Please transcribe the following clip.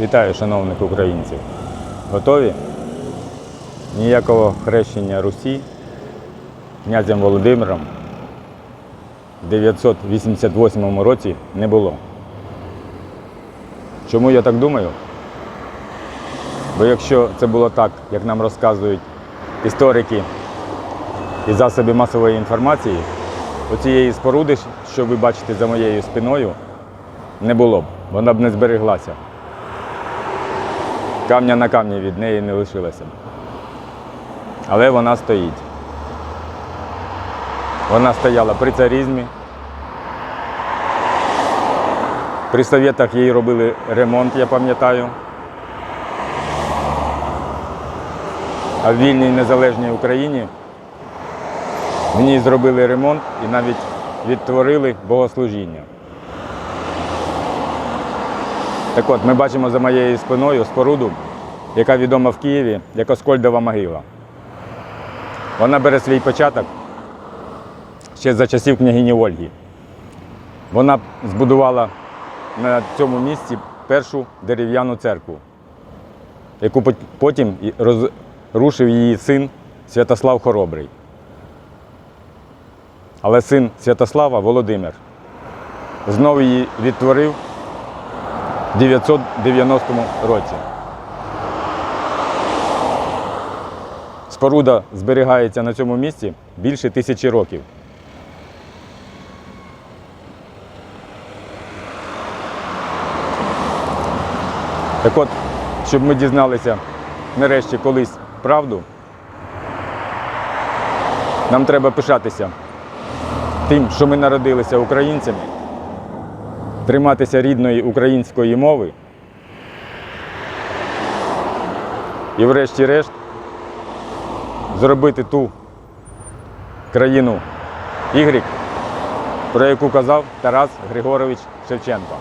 Вітаю, шановних українців. Готові? Ніякого хрещення Русі князем Володимиром в 988 році не було. Чому я так думаю? Бо якщо це було так, як нам розказують історики і засоби масової інформації, оцієї споруди, що ви бачите за моєю спиною, не було б, вона б не збереглася. Камня на камні від неї не лишилося. Але вона стоїть. Вона стояла при царізмі. При совєтах їй робили ремонт, я пам'ятаю. А в вільній незалежній Україні в ній зробили ремонт і навіть відтворили богослужіння. Так от, ми бачимо за моєю спиною споруду, яка відома в Києві як Оскольдова могила. Вона бере свій початок ще за часів княгині Ольги. Вона збудувала на цьому місці першу дерев'яну церкву, яку потім розрушив її син Святослав Хоробрий. Але син Святослава Володимир знову її відтворив 990 році. Споруда зберігається на цьому місці більше тисячі років. Так от, щоб ми дізналися нарешті колись правду, нам треба пишатися тим, що ми народилися українцями, триматися рідної української мови і, врешті-решт, зробити ту країну Y, про яку казав Тарас Григорович Шевченко.